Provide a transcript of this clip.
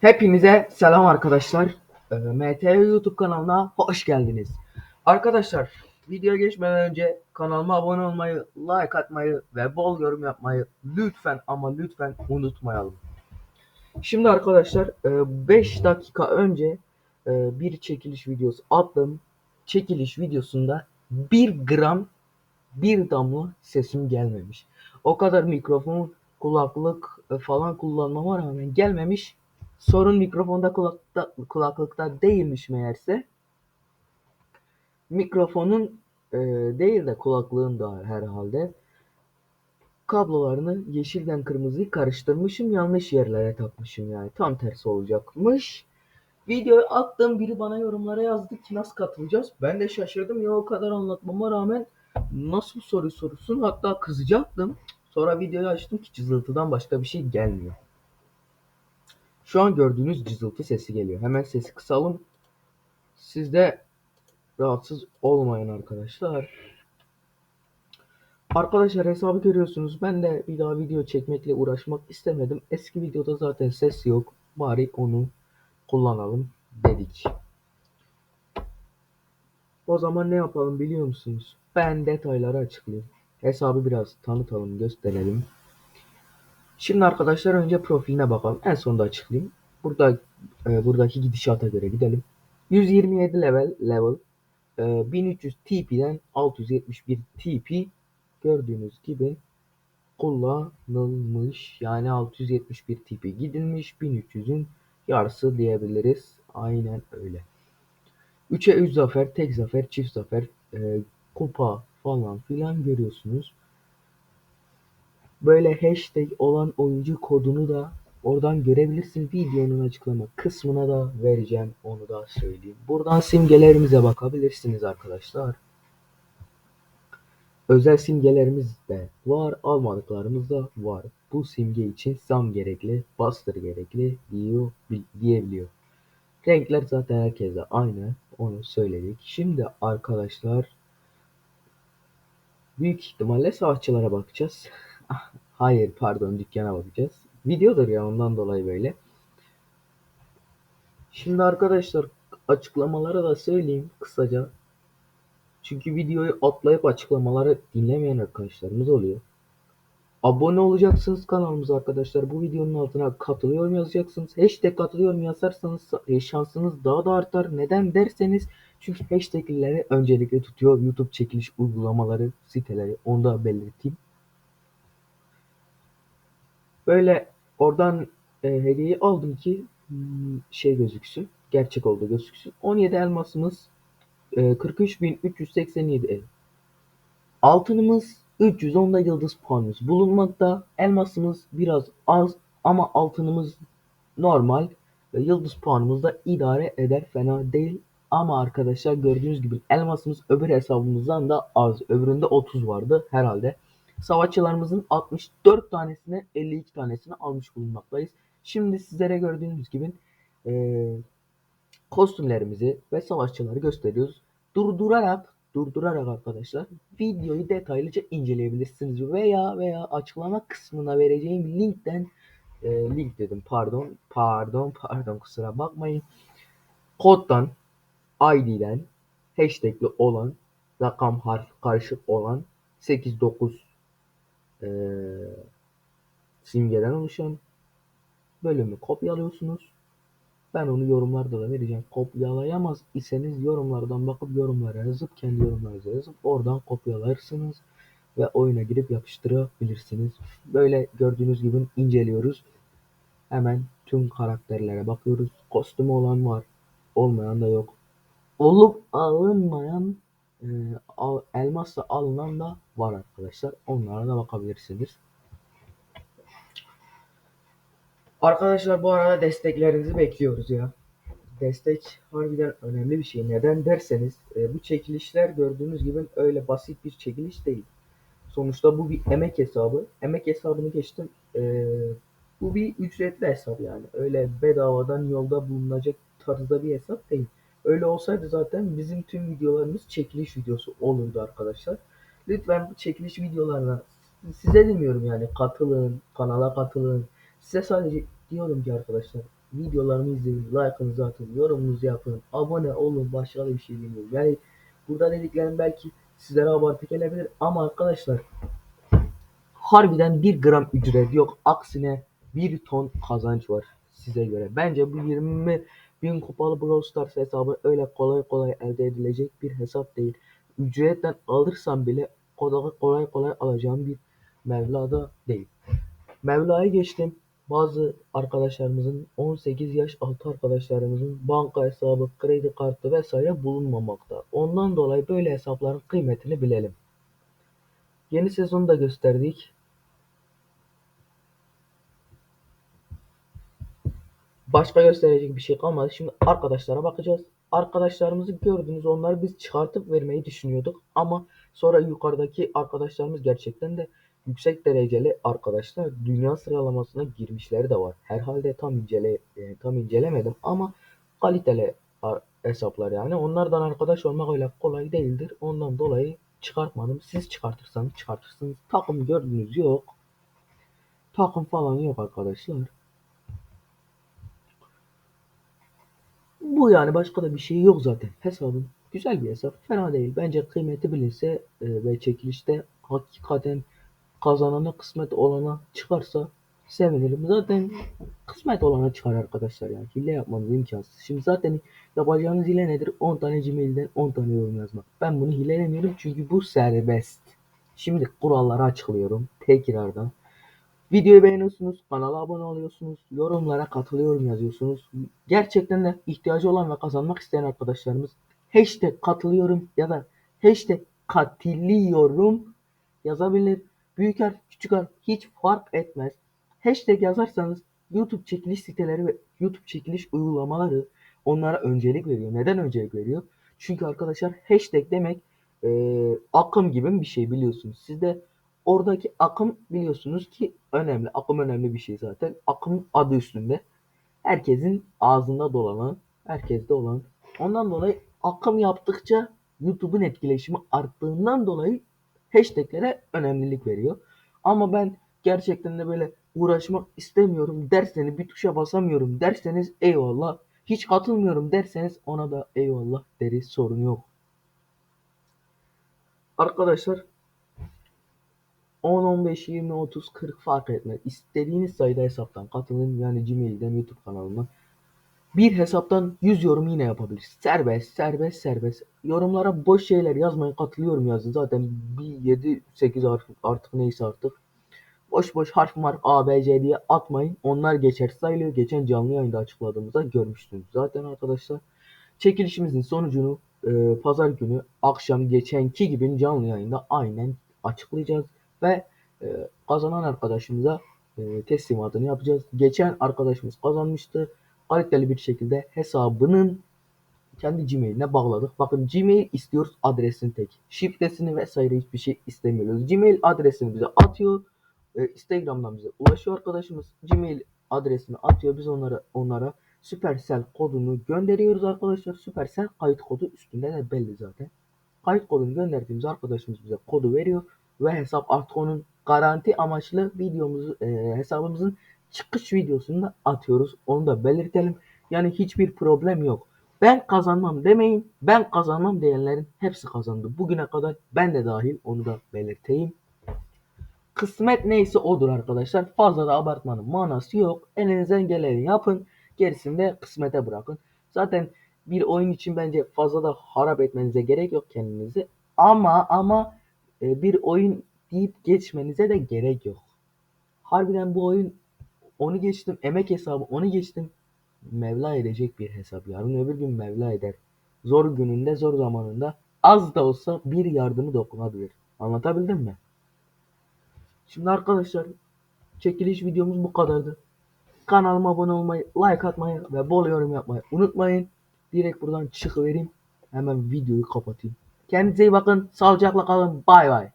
Hepinize selam arkadaşlar. Ee, MTV YouTube kanalına hoş geldiniz. Arkadaşlar videoya geçmeden önce kanalıma abone olmayı, like atmayı ve bol yorum yapmayı lütfen ama lütfen unutmayalım. Şimdi arkadaşlar 5 dakika önce e, bir çekiliş videosu attım. Çekiliş videosunda 1 gram bir damla sesim gelmemiş. O kadar mikrofon, kulaklık e, falan kullanmama rağmen gelmemiş. Sorun mikrofonda kulakta, kulaklıkta değilmiş meğerse. Mikrofonun e, değil de kulaklığın da herhalde kablolarını yeşilden kırmızıyı karıştırmışım. Yanlış yerlere takmışım yani. Tam tersi olacakmış. Videoyu attım. Biri bana yorumlara yazdı ki nasıl katılacağız. Ben de şaşırdım ya o kadar anlatmama rağmen nasıl soru sorusun hatta kızacaktım. Sonra videoyu açtım ki cızıltıdan başka bir şey gelmiyor. Şu an gördüğünüz cızıltı sesi geliyor. Hemen sesi kısalım. Siz de rahatsız olmayın arkadaşlar. Arkadaşlar hesabı görüyorsunuz. Ben de bir daha video çekmekle uğraşmak istemedim. Eski videoda zaten ses yok. Bari onu kullanalım dedik. O zaman ne yapalım biliyor musunuz? Ben detayları açıklayayım. Hesabı biraz tanıtalım, gösterelim. Şimdi arkadaşlar önce profiline bakalım. En sonunda açıklayayım. Burada e, buradaki gidişata göre gidelim. 127 level level e, 1300 TP'den 671 TP gördüğünüz gibi kullanılmış. Yani 671 TP gidilmiş. 1300'ün yarısı diyebiliriz. Aynen öyle. 3'e 3 zafer, tek zafer, çift zafer, e, kupa falan filan görüyorsunuz. Böyle hashtag olan oyuncu kodunu da oradan görebilirsiniz. Videonun açıklama kısmına da vereceğim. Onu da söyleyeyim. Buradan simgelerimize bakabilirsiniz arkadaşlar. Özel simgelerimiz de var. Almadıklarımız da var. Bu simge için zam gerekli, bastır gerekli diyor, diyebiliyor. Renkler zaten herkese aynı. Onu söyledik. Şimdi arkadaşlar büyük ihtimalle savaşçılara bakacağız. Hayır pardon dükkana bakacağız. Videodur ya ondan dolayı böyle. Şimdi arkadaşlar açıklamaları da söyleyeyim kısaca. Çünkü videoyu atlayıp açıklamaları dinlemeyen arkadaşlarımız oluyor. Abone olacaksınız kanalımıza arkadaşlar. Bu videonun altına katılıyorum yazacaksınız. Hashtag katılıyorum yazarsanız e, şansınız daha da artar. Neden derseniz çünkü hashtagleri öncelikle tutuyor YouTube çekiliş uygulamaları, siteleri. Onu da belirteyim. Böyle oradan e, hediyeyi aldım ki hmm, şey gözüksün. Gerçek oldu gözüksün. 17 elmasımız e, 43.387 Altınımız 310'da yıldız puanımız bulunmakta. Elmasımız biraz az ama altınımız normal. Ve yıldız puanımız da idare eder. Fena değil. Ama arkadaşlar gördüğünüz gibi elmasımız öbür hesabımızdan da az. Öbüründe 30 vardı herhalde. Savaşçılarımızın 64 tanesine 52 tanesini almış bulunmaktayız. Şimdi sizlere gördüğünüz gibi e, kostümlerimizi ve savaşçıları gösteriyoruz. Durdurarak durdurarak arkadaşlar videoyu detaylıca inceleyebilirsiniz veya veya açıklama kısmına vereceğim linkten e, link dedim pardon pardon pardon kusura bakmayın koddan ID'den hashtagli olan rakam harf karışık olan 89 e, simgeden oluşan bölümü kopyalıyorsunuz ben onu yorumlarda da vereceğim. Kopyalayamaz iseniz yorumlardan bakıp yorumlara yazıp kendi yorumlarınıza yazıp oradan kopyalarsınız ve oyuna girip yapıştırabilirsiniz. Böyle gördüğünüz gibi inceliyoruz. Hemen tüm karakterlere bakıyoruz. Kostümü olan var. Olmayan da yok. Olup alınmayan e, elmasla alınan da var arkadaşlar. Onlara da bakabilirsiniz. Arkadaşlar bu arada desteklerinizi bekliyoruz ya. Destek harbiden önemli bir şey. Neden derseniz e, bu çekilişler gördüğünüz gibi öyle basit bir çekiliş değil. Sonuçta bu bir emek hesabı. Emek hesabını geçtim. E, bu bir ücretli hesap yani. Öyle bedavadan yolda bulunacak tarzda bir hesap değil. Öyle olsaydı zaten bizim tüm videolarımız çekiliş videosu olurdu arkadaşlar. Lütfen bu çekiliş videolarına size demiyorum yani katılın, kanala katılın, Size sadece diyorum ki arkadaşlar videolarımı izleyin, like'ınızı atın, yorumunuzu yapın, abone olun, başka bir şey demiyorum. Yani burada dediklerim belki sizlere abartı gelebilir ama arkadaşlar harbiden bir gram ücret yok. Aksine bir ton kazanç var size göre. Bence bu 20 bin kupalı Brawl Stars hesabı öyle kolay kolay elde edilecek bir hesap değil. Ücretten alırsam bile kolay kolay, kolay alacağım bir Mevla'da değil. Mevla'ya geçtim. Bazı arkadaşlarımızın 18 yaş altı arkadaşlarımızın banka hesabı, kredi kartı vesaire bulunmamakta. Ondan dolayı böyle hesapların kıymetini bilelim. Yeni sezonu da gösterdik. Başka gösterecek bir şey kalmadı. Şimdi arkadaşlara bakacağız. Arkadaşlarımızı gördünüz. Onları biz çıkartıp vermeyi düşünüyorduk. Ama sonra yukarıdaki arkadaşlarımız gerçekten de yüksek dereceli arkadaşlar. Dünya sıralamasına girmişleri de var. Herhalde tam incele e, tam incelemedim ama kaliteli ar- hesaplar yani. Onlardan arkadaş olmak öyle kolay değildir. Ondan dolayı çıkartmadım. Siz çıkartırsanız çıkartırsınız. Takım gördünüz yok. Takım falan yok arkadaşlar. Bu yani başka da bir şey yok zaten. Hesabın güzel bir hesap. Fena değil. Bence kıymeti bilinse e, ve çekilişte hakikaten kazanana kısmet olana çıkarsa sevinirim. Zaten kısmet olana çıkar arkadaşlar yani. Hile yapmanız imkansız. Şimdi zaten yapacağınız hile nedir? 10 tane Gmail'den 10 tane yorum yazmak. Ben bunu hilelemiyorum çünkü bu serbest. Şimdi kuralları açıklıyorum tekrardan. Videoyu beğeniyorsunuz, kanala abone oluyorsunuz, yorumlara katılıyorum yazıyorsunuz. Gerçekten de ihtiyacı olan ve kazanmak isteyen arkadaşlarımız hashtag katılıyorum ya da hashtag katılıyorum yazabilir. Büyük harf, küçük harf hiç fark etmez. Hashtag yazarsanız YouTube çekiliş siteleri ve YouTube çekiliş uygulamaları onlara öncelik veriyor. Neden öncelik veriyor? Çünkü arkadaşlar hashtag demek eee, akım gibi bir şey biliyorsunuz. Siz de oradaki akım biliyorsunuz ki önemli. Akım önemli bir şey zaten. Akım adı üstünde. Herkesin ağzında dolanan, herkeste olan. Ondan dolayı akım yaptıkça YouTube'un etkileşimi arttığından dolayı hashtaglere önemlilik veriyor. Ama ben gerçekten de böyle uğraşmak istemiyorum derseniz bir tuşa basamıyorum derseniz eyvallah. Hiç katılmıyorum derseniz ona da eyvallah deriz sorun yok. Arkadaşlar 10, 15, 20, 30, 40 fark etmez. İstediğiniz sayıda hesaptan katılın. Yani Gmail'den YouTube kanalıma. Bir hesaptan 100 yorum yine yapabiliriz. Serbest, serbest, serbest. Yorumlara boş şeyler yazmayın. Katılıyorum yazın. Zaten bir 7-8 harf artık neyse artık. Boş boş harf mark A, B, C diye atmayın. Onlar geçer sayılıyor. Geçen canlı yayında açıkladığımızda görmüştünüz. Zaten arkadaşlar çekilişimizin sonucunu e, pazar günü akşam geçenki gibi canlı yayında aynen açıklayacağız ve e, kazanan arkadaşımıza e, teslimatını yapacağız. Geçen arkadaşımız kazanmıştı. Kaliteli bir şekilde hesabının kendi Gmail'ine bağladık. Bakın Gmail istiyoruz adresini tek. Şifresini vesaire hiçbir şey istemiyoruz. Gmail adresini bize atıyor. E, Instagram'dan bize ulaşıyor arkadaşımız. Gmail adresini atıyor. Biz onlara onlara Supercell kodunu gönderiyoruz arkadaşlar. Supercell kayıt kodu üstünde de belli zaten. Kayıt kodunu gönderdiğimiz arkadaşımız bize kodu veriyor ve hesap artık garanti amaçlı videomuzu e, hesabımızın çıkış videosunu da atıyoruz. Onu da belirtelim. Yani hiçbir problem yok. Ben kazanmam demeyin. Ben kazanmam diyenlerin hepsi kazandı. Bugüne kadar ben de dahil onu da belirteyim. Kısmet neyse odur arkadaşlar. Fazla da abartmanın manası yok. Elinizden geleni yapın. Gerisini de kısmete bırakın. Zaten bir oyun için bence fazla da harap etmenize gerek yok kendinizi. Ama ama e, bir oyun deyip geçmenize de gerek yok. Harbiden bu oyun onu geçtim. Emek hesabı onu geçtim. Mevla edecek bir hesap. Yarın öbür gün Mevla eder. Zor gününde zor zamanında az da olsa bir yardımı dokunabilir. Anlatabildim mi? Şimdi arkadaşlar çekiliş videomuz bu kadardı. Kanalıma abone olmayı, like atmayı ve bol yorum yapmayı unutmayın. Direkt buradan çıkıvereyim. Hemen videoyu kapatayım. Kendinize iyi bakın. Sağlıcakla kalın. Bay bay.